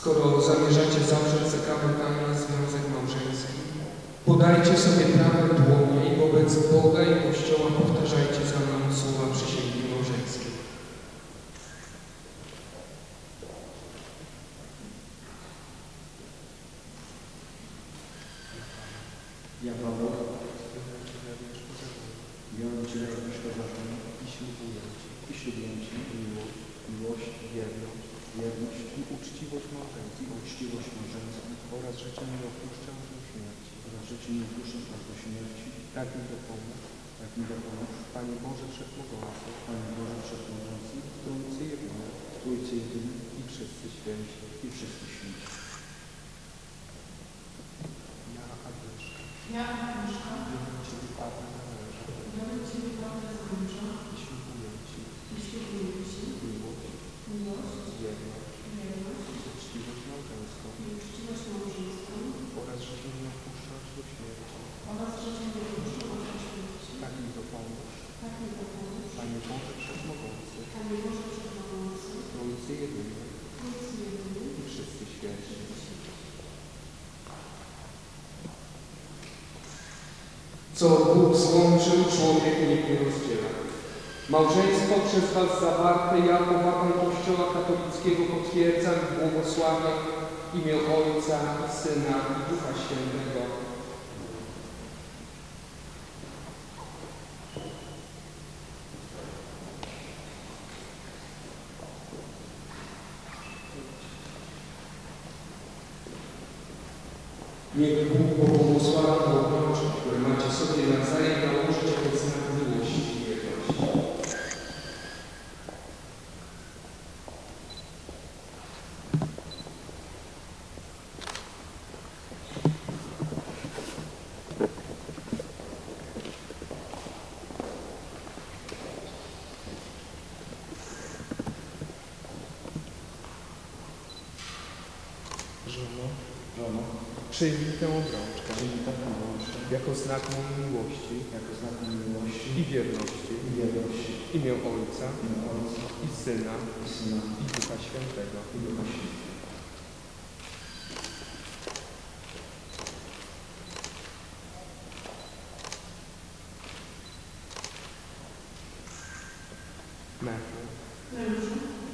Skoro zamierzacie zawrzeć zakamykami związek małżeński, podajcie sobie prawe dłonie i wobec Boga i Kościoła powtarzajcie za mną słowa przysięgi małżeńskiej. Ja Paweł, biorę Cię poważnie i ślubuję Ci i ślubuję Ci miłość, miłość, wierność, wierność i uczciwość małżeńską uczciwość małżeńską oraz że Cię nie opuszczę aż do śmierci. oraz że Cię nie opuszczę aż do śmierci, Tak mi dopomóż, jak mi dopomóż, Panie Boże Wszechmogący, Panie Boże Wszechmogący, Trójcy Jedyny Trójcy Jedyny i wszyscy święci. i wszyscy święci. Ja, Agnieszka, Ja, Agnieszka, biorę Ciebie Pawła na męża biorę Ciebie Pawła za męża i ślubuję Ci i ślubuję Ci wierność uczciwość małżeńską oraz że Cię nie opuszczę aż do śmierci. oraz że nie opuszczę aż do śmierci. Tak Jedyny Trójcy Jedyny i wszyscy święci. Co Bóg złączył, człowiek nikt nie rozdziela. Małżeństwo przez Was zawarte ja powagą Kościoła katolickiego potwierdzam i błogosławiam w imię Ojca i Syna i Ducha Świętego. Niech Bóg pobłogosławi obrocze, które macie sobie nawzajem nałożyć jako znak miłości i wierności. Żono, Żono, przyjmij tę obrączkę. Czyni taką łączkę jako znak mojej miłości. Jako znak miłości. I wierności. I wierności. Imię Ojca. Imię Ojca. I Syna. I Syna. I Ducha Świętego. i Ducha Świętego. Mężu, mężu,